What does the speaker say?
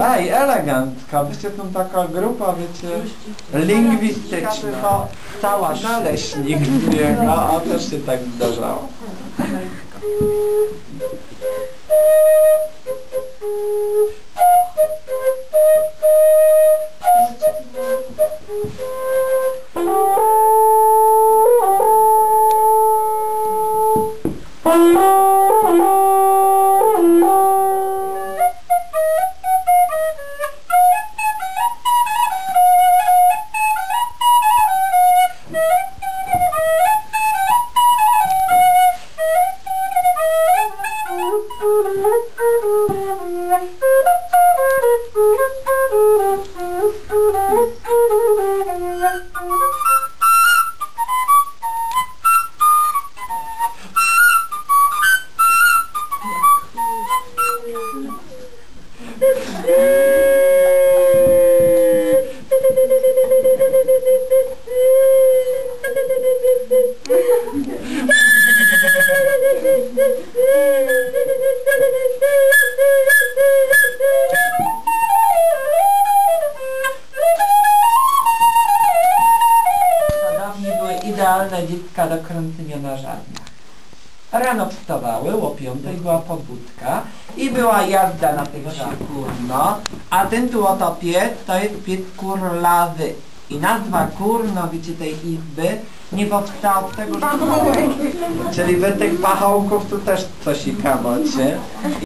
Ej, elegancka, wiecie, są taka grupa, wiecie, lingwistyczna. Cała naleśnik biega, a też się tak zdarzało. Dawniej były idealne dziecka do kręcenia na żadnych. Rano wstawały, o piątej była pobudka i była jazda na tych żaglach. Kurno, a ten tu oto piec to jest piec kurlawy. I nazwa kurno, wiecie, tej izby nie powstała z tego, że... Czyli wy tych pachołków tu też coś i kamocie.